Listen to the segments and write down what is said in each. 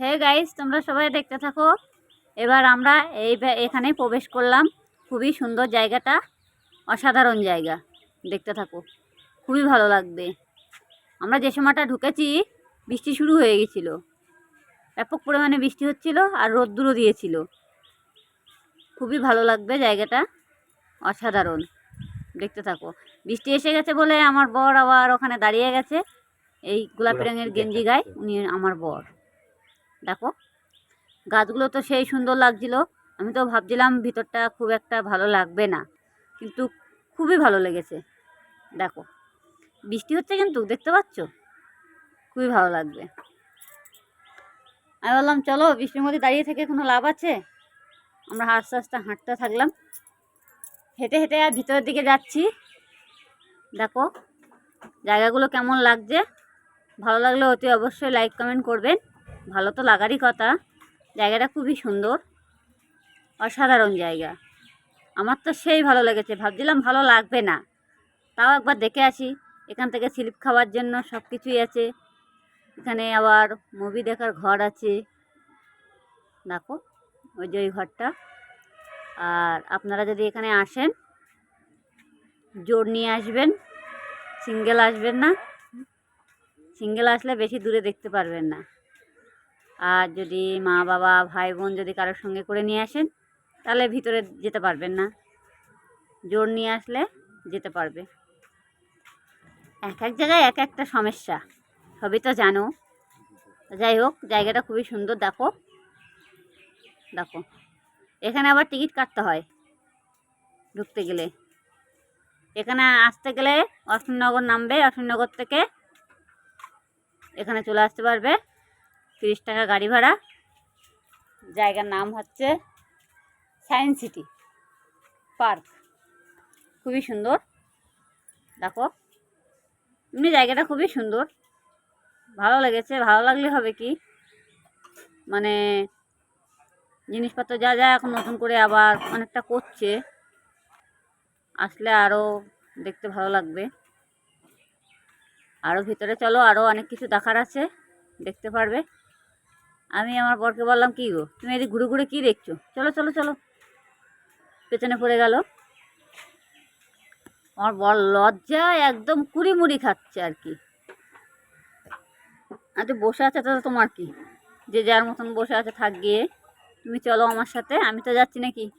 Hey guys তোমরা সবাই দেখতে থাকো। এবার আমরা এই এখানে প্রবেশ করলাম। খুবই সুন্দর জায়গাটা। অসাধারণ জায়গা। দেখতে থাকো। খুবই ভালো লাগবে। আমরা যে সময়টা ঢুকেছি বৃষ্টি শুরু হয়ে গেছিল। ব্যাপক পরিমাণে বৃষ্টি হচ্ছিল আর রোদ্দুরও দিয়েছিল। খুবই ভালো লাগবে জায়গাটা। অসাধারণ। দেখতে থাকো। বৃষ্টি এসে গেছে বলে আমার বর আবার ওখানে দাঁড়িয়ে গেছে। এই গোলাপি রঙের গেঞ্জি গায়ে উনি আমার বর। দেখো। গাছগুলো তো সেই সুন্দর লাগছিল। আমি তো ভাবছিলাম ভিতরটা খুব একটা ভালো লাগবে না। কিন্তু খুবই ভালো লেগেছে। দেখো। বৃষ্টি হচ্ছে কিন্তু, দেখতে পাচ্ছ? খুবই ভালো লাগবে। আমি বললাম, চলো, বৃষ্টির মধ্যে দাঁড়িয়ে থেকে কোনো লাভ আছে? আমরা আস্তে আস্তে হাঁটতে থাকলাম। হেঁটে হেঁটে আর ভিতরের দিকে যাচ্ছি। দেখো, জায়গাগুলো কেমন লাগছে? ভালো লাগলে অতি অবশ্যই লাইক কমেন্ট করবেন। ভালো তো লাগারই কথা। জায়গাটা খুবই সুন্দর। অসাধারণ জায়গা। আমার তো সেই ভালো লেগেছে। ভাবছিলাম ভালো লাগবে না। তাও একবার দেখে আসি। এখান থেকে স্লিপ খাওয়ার জন্য সব কিছুই আছে। এখানে আবার মুভি দেখার ঘর আছে। দেখো, ওই যে ওই ঘরটা। আর আপনারা যদি এখানে আসেন, জোর নিয়ে আসবেন। সিঙ্গেল আসবেন না। সিঙ্গেল আসলে বেশি দূরে দেখতে পারবেন না। আর যদি মা, বাবা, ভাই, বোন যদি কারোর সঙ্গে করে নিয়ে আসেন, তাহলে ভিতরে যেতে পারবেন না। জোর নিয়ে আসলে যেতে পারবে। এক এক জায়গায় এক একটা সমস্যা, সবই তো জানো। যাই হোক, জায়গাটা খুবই সুন্দর, দেখো। দেখো, এখানে আবার টিকিট কাটতে হয় ঢুকতে গেলে। এখানে আসতে গেলে অশ্বিননগর নামবে অশ্বিননগর থেকে এখানে চলে আসতে পারবে। তিরিশ টাকা গাড়ি ভাড়া। জায়গার নাম হচ্ছে সায়েন্স সিটি পার্ক। খুবই সুন্দর। দেখো, এমনি জায়গাটা খুবই সুন্দর। ভালো লেগেছে, ভালো লাগলে হবে কি? মানে জিনিসপত্র যা যা এখন নতুন করে আবার অনেকটা করছে, আসলে আরও দেখতে ভালো লাগবে। আরও ভিতরে চলো আরও অনেক কিছু দেখার আছে, দেখতে পারবে। আমি আমার বরকে বললাম, কী গো? তুমি এদিকে ঘুরে ঘুরে কী দেখছ? চলো চলো চলো। পেছনে পড়ে গেল। আমার বর লজ্জা একদম কুড়ি মুড়ি খাচ্ছে আর কি। আর বসে আছে তো তোমার কি? যে যার মতন বসে আছে, থাক গিয়ে। তুমি চলো আমার সাথে, আমি তো যাচ্ছি নাকি?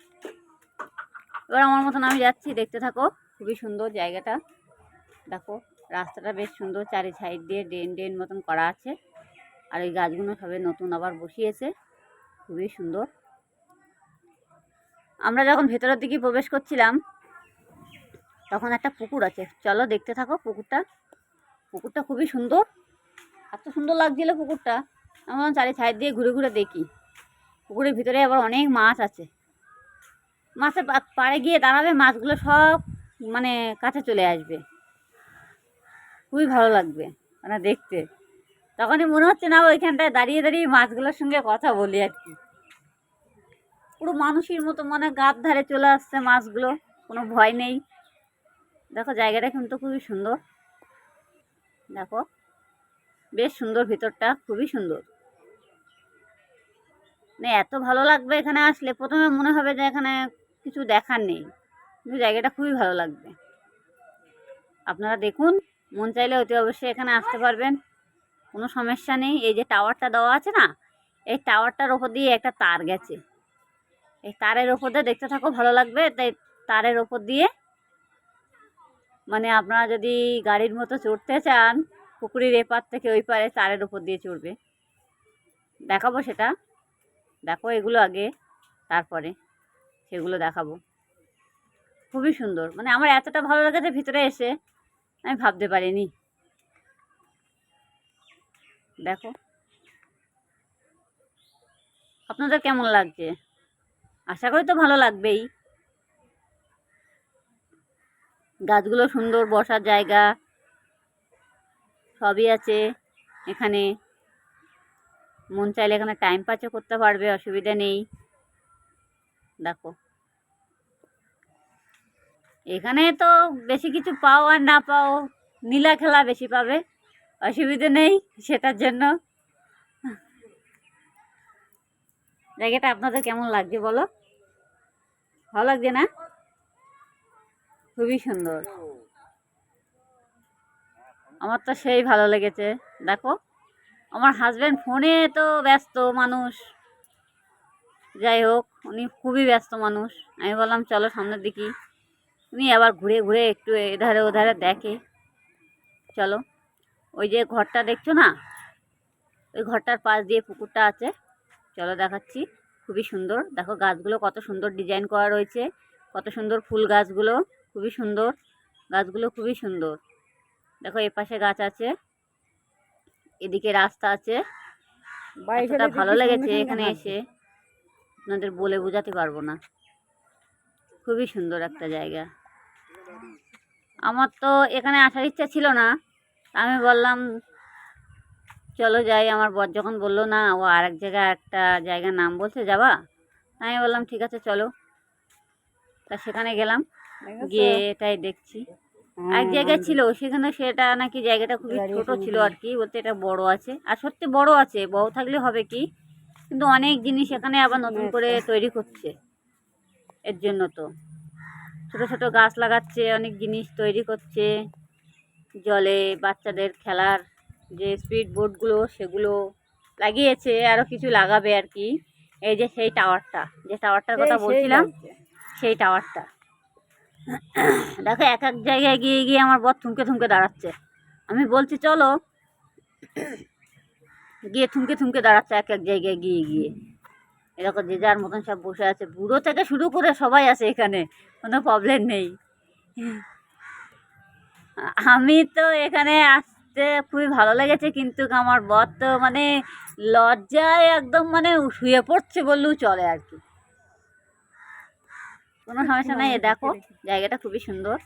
এবার আমার মতন আমি যাচ্ছি, দেখতে থাকো। খুবই সুন্দর জায়গাটা। দেখো, রাস্তাটা বেশ সুন্দর, চারি সাইড দিয়ে ড্রেন ড্রেন মতন করা আছে। আর এই গাছগুলো সবে নতুন আবার বসিয়েছে। খুবই সুন্দর। আমরা যখন ভেতরের দিকে প্রবেশ করছিলাম, তখন একটা পুকুর আছে। চলো দেখতে থাকো পুকুরটা। পুকুরটা খুবই সুন্দর। এত সুন্দর লাগছিল পুকুরটা। আমরা চারি সাইড দিয়ে ঘুরে ঘুরে দেখি। পুকুরের ভিতরে আবার অনেক মাছ আছে। মাছে পা- পাড়ে গিয়ে দাঁড়াবে, মাছগুলো সব মানে কাছে চলে আসবে। খুবই ভালো লাগবে মানে দেখতে। তখনই মনে হচ্ছে না ওইখানটায় দাঁড়িয়ে দাঁড়িয়ে মাছগুলোর সঙ্গে কথা বলি আর কি। পুরো মানুষের মতো মনে গাত ধারে চলে আসছে মাছগুলো, কোনো ভয় নেই। দেখো, জায়গাটা কিন্তু খুবই সুন্দর। দেখো, বেশ সুন্দর ভিতরটা, খুবই সুন্দর। মানে এত ভালো লাগবে এখানে আসলে, প্রথমে মনে হবে যে এখানে কিছু দেখার নেই। কিন্তু জায়গাটা খুবই ভালো লাগবে। আপনারা দেখুন, মন চাইলে অতি অবশ্যই এখানে আসতে পারবেন। কোনো সমস্যা নেই। এই যে টাওয়ারটা দেওয়া আছে না, এই টাওয়ারটার ওপর দিয়ে একটা তার গেছে। এই তারের ওপর দিয়ে দেখতে থাকো, ভালো লাগবে। তাই তারের ওপর দিয়ে মানে আপনারা যদি গাড়ির মতো চড়তে চান, পুকুরের এপার থেকে ওই পারে তারের ওপর দিয়ে চড়বে। দেখাবো সেটা। দেখো এগুলো আগে, তারপরে সেগুলো দেখাবো। খুবই সুন্দর। মানে আমার এতটা ভালো লেগেছে ভিতরে এসে আমি ভাবতে পারিনি। দেখো। আপনাদের কেমন লাগছে? আশা করি তো ভালো লাগবেই। গাছগুলো সুন্দর, বসার জায়গা, সবই আছে। এখানে মন চাইলে এখানে টাইম পাসও করতে পারবে, অসুবিধা নেই। দেখো। এখানে তো বেশি কিছু পাও আর না পাও, নীলা খেলা বেশি পাবে। অসুবিধে নেই সেটার জন্য। জায়গাটা আপনাদের কেমন লাগছে বলো? ভালো লাগছে না? খুবই সুন্দর। আমার তো সেই ভালো লেগেছে। দেখো, আমার হাজব্যান্ড ফোনে তো ব্যস্ত মানুষ। যাই হোক, উনি খুবই ব্যস্ত মানুষ। আমি বললাম, চলো সামনের দিকে। উনি আবার ঘুরে ঘুরে একটু এধারে ওধারে দেখে। চলো। ওই যে ঘরটা দেখছ না? ওই ঘরটার পাশ দিয়ে পুকুরটা আছে। চলো দেখাচ্ছি। খুবই সুন্দর। দেখো গাছগুলো কত সুন্দর ডিজাইন করা রয়েছে। কত সুন্দর ফুল গাছগুলো। খুবই সুন্দর। গাছগুলো খুবই সুন্দর। দেখো এ পাশে গাছ আছে। এদিকে রাস্তা আছে। এতটা ভালো লেগেছে এখানে এসে। আপনাদের বলে বোঝাতে পারব না। খুবই সুন্দর একটা জায়গা। আমার তো এখানে আসার ইচ্ছা ছিল না। আমি বললাম চলো যাই। আমার বর যখন বলল না ও আরেক জায়গায় একটা জায়গার নাম বলছে যাবা? আমি বললাম ঠিক আছে চলো। তা সেখানে গেলাম গিয়ে এটাই দেখছি। এক জায়গায় ছিল সেখানে সেটা নাকি জায়গাটা খুবই ছোট ছিল আর কি বলতে এটা বড় আছে। আর সত্যি বড় আছে বড় থাকলে হবে কি কিন্তু অনেক জিনিস এখানে আবার নতুন করে তৈরি করছে এর জন্য তো। ছোট ছোট গাছ লাগাচ্ছে অনেক জিনিস তৈরি করছে। জলে বাচ্চাদের খেলার যে স্পিড বোটগুলো সেগুলো লাগিয়েছে আরও কিছু লাগাবে আর কি। এই যে সেই টাওয়ারটা যে টাওয়ারটার কথা বলছিলাম সেই টাওয়ারটা দেখো এক এক জায়গায় গিয়ে গিয়ে আমার বর থুমকে থুমকে দাঁড়াচ্ছে। আমি বলছি চলো। গিয়ে থুমকে থুমকে দাঁড়াচ্ছে এক এক জায়গায় গিয়ে গিয়ে। এরকম যে যার মতন সব বসে আছে। বুড়ো থেকে শুরু করে সবাই আছে এখানে কোনো প্রবলেম নেই। আমি তো এখানে আসতে খুবই ভালো লেগেছে, কিন্তু আমার বর তো মানে লজ্জায় একদম মানে শুয়ে পড়ছে বললেও চলে আর কি। কোনো সমস্যা নাই দেখো, জায়গাটা খুবই সুন্দর।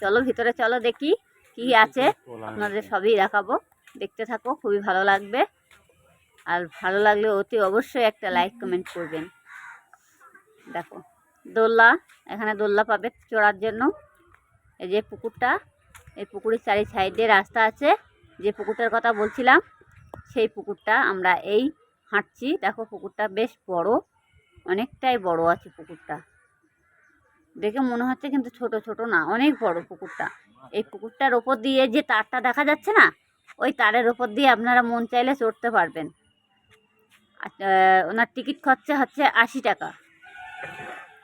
চলো ভিতরে চলো দেখি কি আছে, আপনাদের সবই দেখাবো। দেখতে থাকো, খুবই ভালো লাগবে। আর ভালো লাগলে অতি অবশ্যই একটা লাইক কমেন্ট করবেন। দেখো, দোল্লা, এখানে দোল্লা পাবে চড়ার জন্য। এই যে পুকুরটা, এই পুকুরের চারি সাইডে রাস্তা আছে। যে পুকুরটার কথা বলছিলাম, সেই পুকুরটা আমরা এই হাঁটছি। দেখো পুকুরটা বেশ বড়, অনেকটাই বড় আছে পুকুরটা। দেখে মনে হচ্ছে কিন্তু ছোট ছোট না, অনেক বড় পুকুরটা। এই পুকুরটার ওপর দিয়ে যে তারটা দেখা যাচ্ছে না, ওই তারের ওপর দিয়ে আপনারা মন চাইলে চড়তে পারবেন। ওনার টিকিট খরচা হচ্ছে আশি টাকা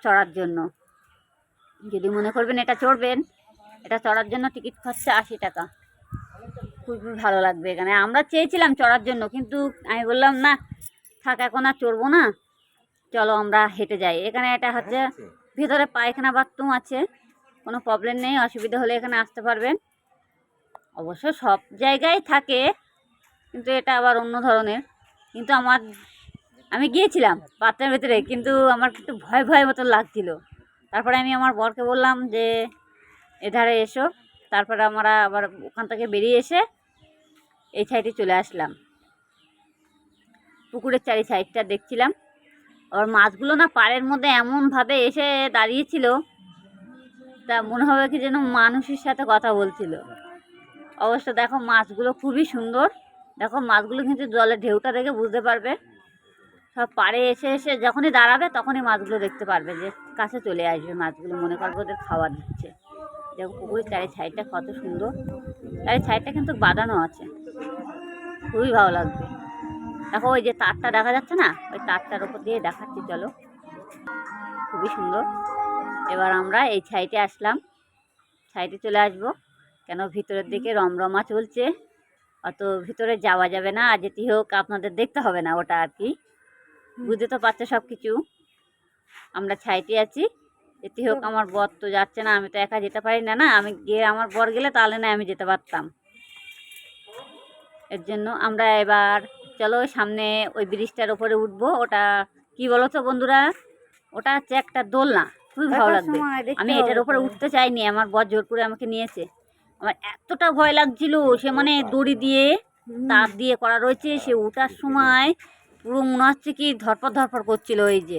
চড়ার জন্য। যদি মনে করবেন এটা চড়বেন এটা চড়ার জন্য টিকিট খরচা আশি টাকা। খুবই ভালো লাগবে এখানে। আমরা চেয়েছিলাম চড়ার জন্য কিন্তু আমি বললাম না থাক এখন আর চড়বো না। চলো আমরা হেঁটে যাই। এখানে এটা হচ্ছে ভিতরে পায়খানা বাথরুম আছে। কোনো প্রবলেম নেই অসুবিধা হলে এখানে আসতে পারবেন। অবশ্য সব জায়গায় থাকে কিন্তু এটা আবার অন্য ধরনের। কিন্তু আমার আমি গিয়েছিলাম বাথরুমের ভেতরে কিন্তু আমার একটু ভয় ভয় মতো লাগছিল। তারপরে আমি আমার বরকে বললাম যে এধারে এসো। তারপরে আমরা আবার ওখান থেকে বেরিয়ে এসে এই সাইডে চলে আসলাম। পুকুরের চারি সাইডটা দেখছিলাম। আর মাছগুলো না পাড়ের মধ্যে এমনভাবে এসে দাঁড়িয়েছিল, তা মনে হবে কি যেন মানুষের সাথে কথা বলছিল। অবশ্য দেখো মাছগুলো খুবই সুন্দর। দেখো মাছগুলো কিন্তু জলের ঢেউটা দেখে বুঝতে পারবে। সব পাড়ে এসে এসে যখনই দাঁড়াবে তখনই মাছগুলো দেখতে পারবে যে কাছে চলে আসবে মাছগুলো। মনে করবে ওদের খাবার দিচ্ছে। দেখো পুকুরের চারি সাইডটা কত সুন্দর। চারি সাইডটা কিন্তু বাঁধানো আছে। খুবই ভালো লাগবে। দেখো ওই যে তারটা দেখা যাচ্ছে না? ওই তারটার উপর দিয়ে দেখাচ্ছি, চলো। খুবই সুন্দর। এবার আমরা এই সাইডে আসলাম। সাইডে চলে আসব। কেন ভিতরের দিকে রমরমা চলছে। অত ভিতরে যাওয়া যাবে না। আর যেটি হোক, আপনাদের দেখতে হবে না ওটা আর কি। বুঝতে তো পারছ সব কিছু আমরা ছাইতে আছি। যেটি হোক আমার বর তো যাচ্ছে না আমি তো একা যেতে পারি না না? আমি গিয়ে আমার বর গেলে তাহলে না আমি যেতে পারতাম। এর জন্য আমরা এবার চলো সামনে ওই ব্রিজটার ওপরে উঠবো ওটা কি বলো তো বন্ধুরা? ওটা হচ্ছে একটা দোলনা খুবই ভালো লাগবে। আমি এটার উপরে উঠতে চাইনি আমার বর জোর করে আমাকে নিয়েছে। আমার এতটা ভয় লাগছিল সে মানে দড়ি দিয়ে তার দিয়ে করা রয়েছে সে ওঠার সময় পুরো মনে হচ্ছে কি ধরপড় ধরপড় করছিল ওই যে।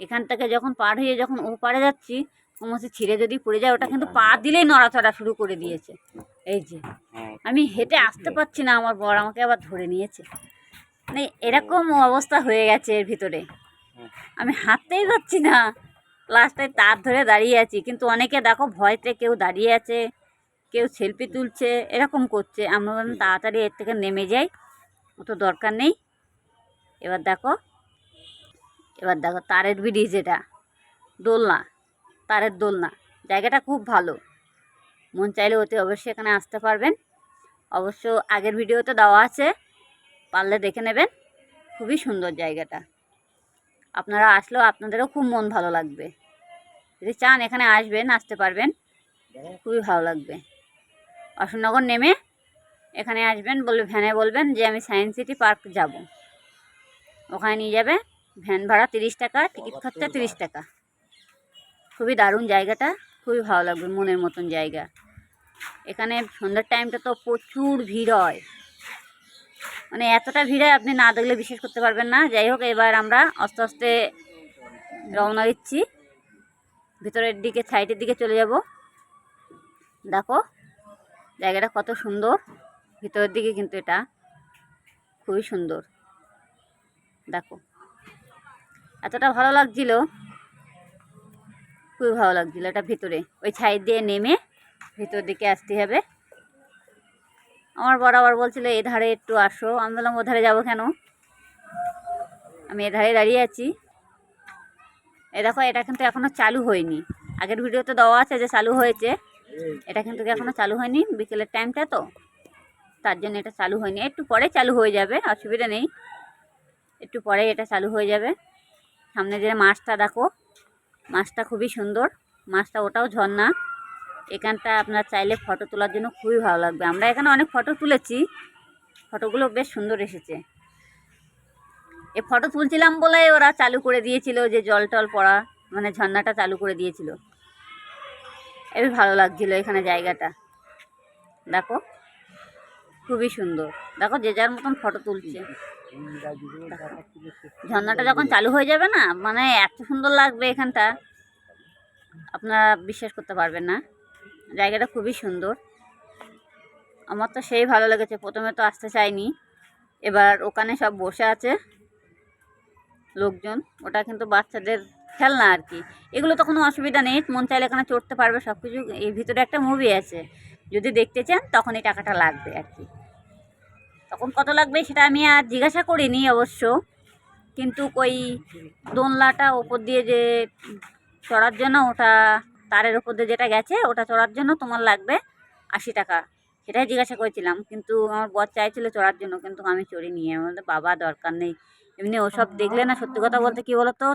এখান থেকে যখন পার হয়ে যখন ও পারে যাচ্ছি সমস্ত ছিঁড়ে যদি পড়ে যায়, ওটা কিন্তু পা দিলেই নড়াচড়া শুরু করে দিয়েছে। এই যে, আমি হেঁটে আসতে পারছি না আমার বর, আমাকে আবার ধরে নিয়েছে। মানে এরকম অবস্থা হয়ে গেছে এর ভিতরে। আমি হাঁটতেই পারছি না। লাস্টে তার ধরে দাঁড়িয়ে আছি, কিন্তু অনেকে দেখো ভয়তে কেউ দাঁড়িয়ে আছে, কেউ সেলফি তুলছে, এরকম করছে। আমরা তাড়াতাড়ি এর থেকে নেমে যাই, অত দরকার নেই। এবার দেখো এবার দেখো তারের ব্রিজ এটা দোলনা, তারের দোলনা, জায়গাটা খুব ভালো। মন চাইলে অতি অবশ্যই এখানে আসতে পারবেন। অবশ্য আগের ভিডিওতে দেওয়া আছে, পারলে দেখে নেবেন। খুবই সুন্দর জায়গাটা। আপনারা আসলেও আপনাদেরও খুব মন ভালো লাগবে। যদি চান এখানে আসবেন, আসতে পারবেন। খুবই ভালো লাগবে। অশোকনগর নেমে এখানে আসবেন বলে ভ্যানে বলবেন যে আমি সায়েন্স সিটি পার্ক যাব। ওখানে নিয়ে যাবে ভ্যান ভাড়া তিরিশ টাকা টিকিট খরচা তিরিশ টাকা। খুবই দারুণ জায়গাটা খুবই ভালো লাগবে মনের মতন জায়গা। এখানে সন্ধ্যার টাইমটা তো প্রচুর ভিড় হয়। মানে এতটা ভিড় আপনি না দেখলে বিশ্বাস করতে পারবেন না। যাই হোক এবার আমরা আস্তে আস্তে রওনা দিচ্ছি। ভিতরের দিকে সাইডের দিকে চলে যাব। দেখো জায়গাটা কত সুন্দর। ভিতরের দিকে কিন্তু এটা খুবই সুন্দর। দেখো। এতটা ভালো লাগছিল। খুবই ভালো লাগছিল এটা ভিতরে। ওই ছাই দিয়ে নেমে ভিতর দিকে আসতে হবে। আমার বড় আবার বলছিল, এ ধারে একটু আসো। আমি বললাম, ও ধারে যাব কেন? আমি এ ধারে দাঁড়িয়ে আছি। এ দেখো, এটা কিন্তু এখনও চালু হয়নি। আগের ভিডিওতে দেওয়া আছে যে চালু হয়েছে। এটা কিন্তু এখনও চালু হয়নি, বিকেলের টাইমটা তো। তার জন্য এটা চালু হয়নি। একটু পরে চালু হয়ে যাবে, অসুবিধা নেই। একটু পরে এটা চালু হয়ে যাবে। সামনে যে মাছটা দেখো, মাছটা খুবই সুন্দর। মাছটা ওটাও ঝর্ণা। এখানটা আপনার চাইলে ফটো তোলার জন্য খুবই ভালো লাগবে। আমরা এখানে অনেক ফটো তুলেছি। ফটোগুলো বেশ সুন্দর এসেছে। এ ফটো তুলছিলাম বলে ওরা চালু করে দিয়েছিল যে জল টল পড়া মানে ঝর্ণাটা চালু করে দিয়েছিল। এবি ভালো লাগছিল এখানে জায়গাটা। দেখো। খুবই সুন্দর। দেখো যে যার মতন ফটো তুলছে। ঝর্ণাটা যখন চালু হয়ে যাবে না মানে এত সুন্দর লাগবে এখানটা। আপনারা বিশ্বাস করতে পারবেন না। জায়গাটা খুবই সুন্দর। আমার তো সেই ভালো লেগেছে। প্রথমে তো আসতে চাইনি। এবার ওখানে সব বসে আছে লোকজন। ওটা কিন্তু বাচ্চাদের খেলনা আর কি। এগুলো তো কোনো অসুবিধা নেই। মন চাইলে এখানে চড়তে পারবে সব কিছু এর ভিতরে একটা মুভি আছে। যদি দেখতে চান, তখন এই টাকাটা লাগবে আর কি। তখন কত লাগবে সেটা আমি আর জিজ্ঞাসা করিনি অবশ্য, কিন্তু ওই দোনলাটা ওপর দিয়ে যে চড়ার জন্য, ওটা তারের ওপর দিয়ে যেটা গেছে, ওটা চড়ার জন্য তোমার লাগবে আশি টাকা। সেটাই জিজ্ঞাসা করেছিলাম, কিন্তু আমার বর চাইছিল চড়ার জন্য, কিন্তু আমি চড়িনি। আমি বলতে বাবা দরকার নেই। এমনি ওসব দেখলে না সত্যি কথা বলতে কী বলো তো